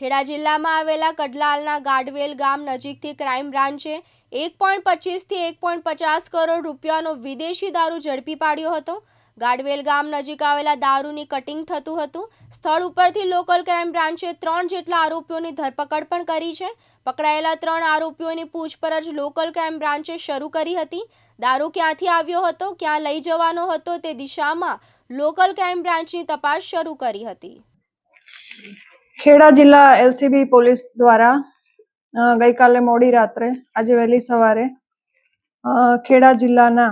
ખેડા જિલ્લામાં આવેલા કડલાલના ગાડવેલ ગામ નજીકથી ક્રાઇમ બ્રાન્ચે એક પોઈન્ટ પચીસથી એક પોઈન્ટ પચાસ કરોડ રૂપિયાનો વિદેશી દારૂ ઝડપી પાડ્યો હતો. ગાડવેલ ગામ નજીક આવેલા દારૂની કટિંગ થતું હતું. સ્થળ ઉપરથી લોકલ ક્રાઇમ બ્રાન્ચે ત્રણ જેટલા આરોપીઓની ધરપકડ પણ કરી છે. પકડાયેલા ત્રણ આરોપીઓની પૂછપરછ લોકલ ક્રાઇમ બ્રાન્ચે શરૂ કરી હતી. દારૂ ક્યાંથી આવ્યો હતો, ક્યાં લઈ જવાનો હતો તે દિશામાં લોકલ ક્રાઇમ બ્રાન્ચની તપાસ શરૂ કરી હતી. ખેડા જિલ્લા એલસીબી પોલીસ દ્વારા ગઈકાલે મોડી રાત્રે, આજે વહેલી સવારે ખેડા જિલ્લાના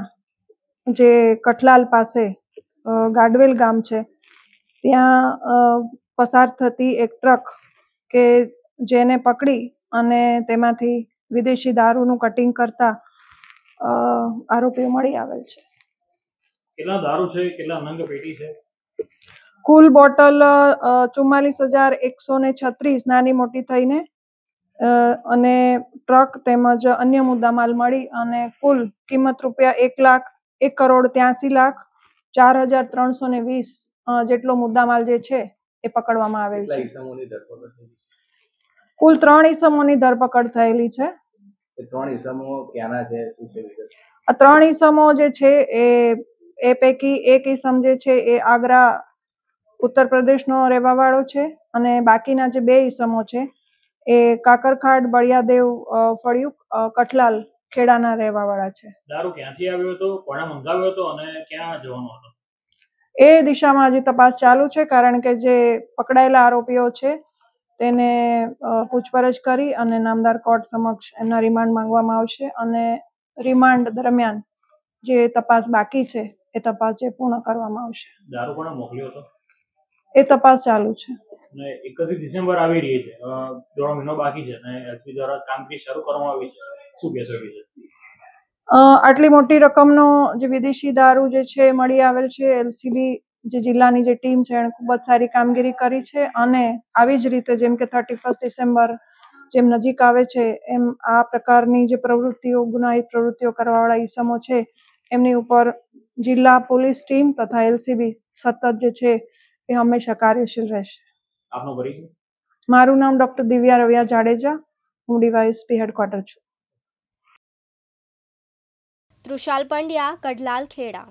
જે કઠલાલ પાસે ગાડવેલ ગામ છે, ત્યાં પસાર થતી એક ટ્રક કે જેને પકડી અને તેમાંથી વિદેશી દારૂનું કટિંગ કરતા આરોપીઓ મળી આવેલ છે. કેટલા દારૂ છે, કેટલા નંગ પેટી છે? કુલ બોટલ ચુમ્માલીસ હજાર એકસો ને છત્રીસ નાની મોટી થઈને અને ટ્રક તેમજ અન્ય મુદ્દામાલ મળી અને કુલ કિંમત રૂપિયા એક લાખ એક કરોડ ત્યાસી લાખ ચાર હજાર ત્રણસો ને વીસ જેટલો મુદ્દામાલ જે છે એ પકડવામાં આવેલ છે. કુલ ત્રણ ઈસમોની ધરપકડ થયેલી છે. ત્રણ ઈસમો ક્યાંના છે? શું છે ત્રણ ઈસમો જે છે એ એ પૈકી એક ઈસમ જે છે એ આગ્રા ઉત્તર પ્રદેશનો રહેવાવાળો છે અને બાકીના જે બે ઈસમો છે એ કાકરખાડ બળિયાદેવ અ, ફળિયું અ, કઠલાલ ખેડાના રહેવાવાળા છે. દારૂ ક્યાંથી આવ્યો હતો કોણે મંગાવ્યો હતો અને ક્યાં જવાનો હતો? એ દિશામાં હજી તપાસ ચાલુ છે કારણ કે જે પકડાયેલા આરોપીઓ છે તેને પૂછપરછ કરી અને નામદાર કોર્ટ સમક્ષ એમના રિમાન્ડ માંગવામાં આવશે અને રિમાન્ડ દરમિયાન જે તપાસ બાકી છે એ તપાસ જે પૂર્ણ કરવામાં આવશે. દારૂ કોણે મોકલ્યો હતો? એ તપાસ ચાલુ છે. એકત્રીસ ડિસેમ્બર આવી રહી છે. દોઢ મહિનો બાકી છે અને એસપી દ્વારા કામગીરી શરૂ કરવામાં આવી છે. શું કહેશો આટલી મોટી રકમનો જે વિદેશી દારૂ જે છે મળી આવેલ છે. એલસીબી જે જિલ્લાની જે ટીમ છે એણે ખૂબ જ સારી કામગીરી કરી છે અને આવી જ રીતે જેમ કે થર્ટી ફર્સ્ટ ડિસેમ્બર જેમ નજીક આવે છે એમ આ પ્રકારની જે પ્રવૃત્તિઓ ગુનાહિત પ્રવૃત્તિઓ કરવાવાળા ઈસમો છે એમની ઉપર જિલ્લા પોલીસ ટીમ તથા એલસીબી સતત જે છે એ હંમેશા કાર્યશીલ રહેશે. આપનો પરિચય? મારું નામ ડૉક્ટર દિવ્યા રવિયા જાડેજા. હું ડીવાયએસપી હેડક્વાર્ટર છું. તૃષાલ પંડ્યા કડલાલ ખેડા.